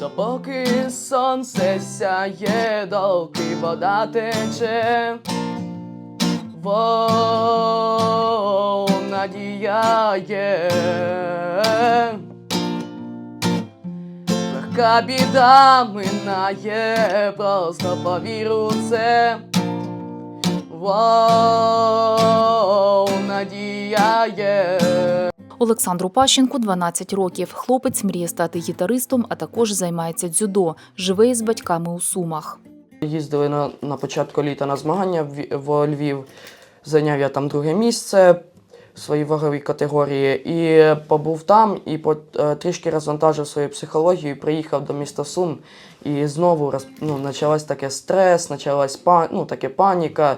Допоки сонце сяє, доки вода тече. Во надія є. Легка біда минає, просто повір це. Воу, надія є. Олександру Пащенку 12 років. Хлопець мріє стати гітаристом, а також займається дзюдо. Живе із батьками у Сумах. Їздили на, на початку літа на змагання в, в Львів. Зайняв я там друге місце в своїй ваговій категорії. І побув там і по, е, трішки розвантажив свою психологію, приїхав до міста Сум. І знову роз, ну, почалась таке стрес, почалась ну, таке паніка,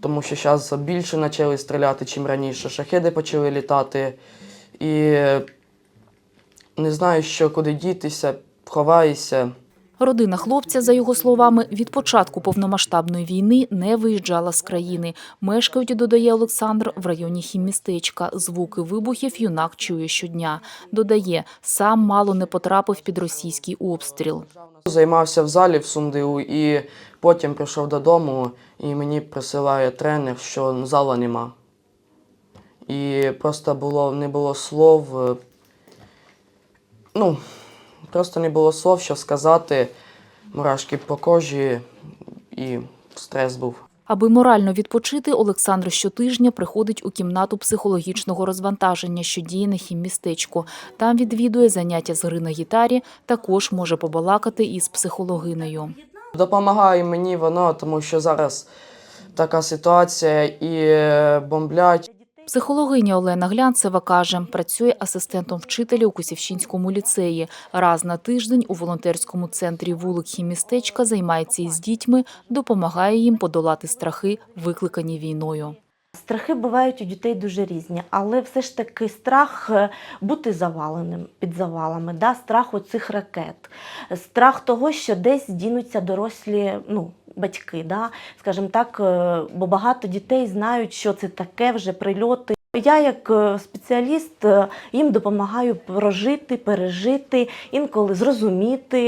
тому що зараз більше почали стріляти, чим раніше. Шахеди почали літати. І не знаю, що куди дітися, ховаюся. Родина хлопця, за його словами, від початку повномасштабної війни не виїжджала з країни. Мешкають, додає Олександр, в районі хіммістечка. Звуки вибухів юнак чує щодня. Додає, сам мало не потрапив під російський обстріл. Займався в залі в Сумдиу і потім прийшов додому, і мені присилає тренер, що зала нема. І просто було, не було слов. е, Ну, просто не було слов, що сказати. Мурашки по кожі і стрес був. Аби морально відпочити, Олександр щотижня приходить у кімнату психологічного розвантаження, що діє на хіммістечку. Там відвідує заняття з гри на гітарі, також може побалакати із психологинею. Допомагає мені воно, тому що зараз така ситуація і е, бомблять. Психологиня Олена Глянцева каже, працює асистентом вчителя у Косівщинському ліцеї. Раз на тиждень у волонтерському центрі вулик хімістечка займається із дітьми, допомагає їм подолати страхи, викликані війною. Страхи бувають у дітей дуже різні, але все ж таки страх е, бути заваленим під завалами, да? страх оцих ракет, страх того, що десь дінуться дорослі ну, батьки, да? скажімо так, е, бо багато дітей знають, що це таке вже прильоти. Я, як е, спеціаліст, е, їм допомагаю прожити, пережити, інколи зрозуміти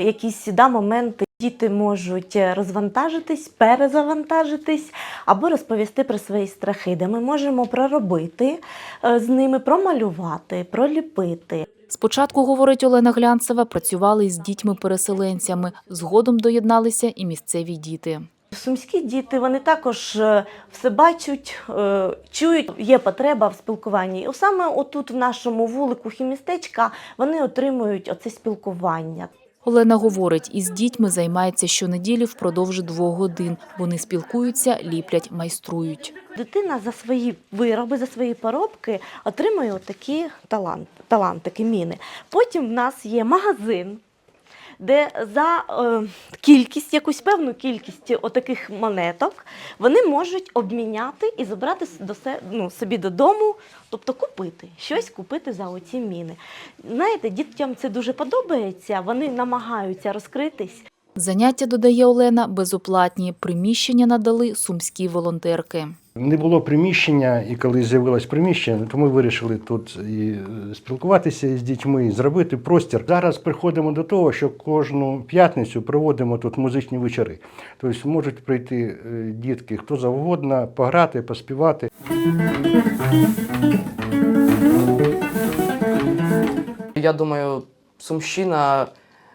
якісь да, моменти. Діти можуть е, розвантажитись, перезавантажитись або розповісти про свої страхи, де ми можемо проробити е, з ними, промалювати, проліпити. Спочатку, говорить Олена Глянцева, працювали із дітьми-переселенцями. Згодом доєдналися і місцеві діти. Сумські діти вони також е, все бачать, чують, є потреба в спілкуванні. І саме отут, в нашому вулику хімістечка, вони отримують оце спілкування. Олена говорить, із дітьми займається щонеділі впродовж двох годин. Вони спілкуються, ліплять, майструють. Дитина за свої вироби, за свої поробки отримує такі талант, талантики, міни. Потім в нас є магазин, де за е, кількість, якусь певну кількість отаких монеток вони можуть обміняти і забрати до се, ну, собі додому, тобто купити, щось купити за оці міни. Знаєте, дітям це дуже подобається, вони намагаються розкритись. Заняття, додає Олена, безоплатні. Приміщення надали сумські волонтерки. Не було приміщення, і коли з'явилось приміщення, то ми вирішили тут і е, спілкуватися з дітьми, і зробити простір. Зараз приходимо до того, що кожну п'ятницю проводимо тут музичні вечори. Тобто можуть прийти е, дітки хто завгодно, пограти, поспівати. Я думаю, Сумщина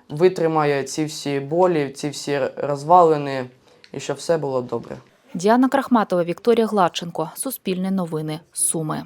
витримає ці всі болі, ці всі розвалини, і щоб все було добре. Діана Крахматова, Вікторія Гладченко. Суспільне новини. Суми.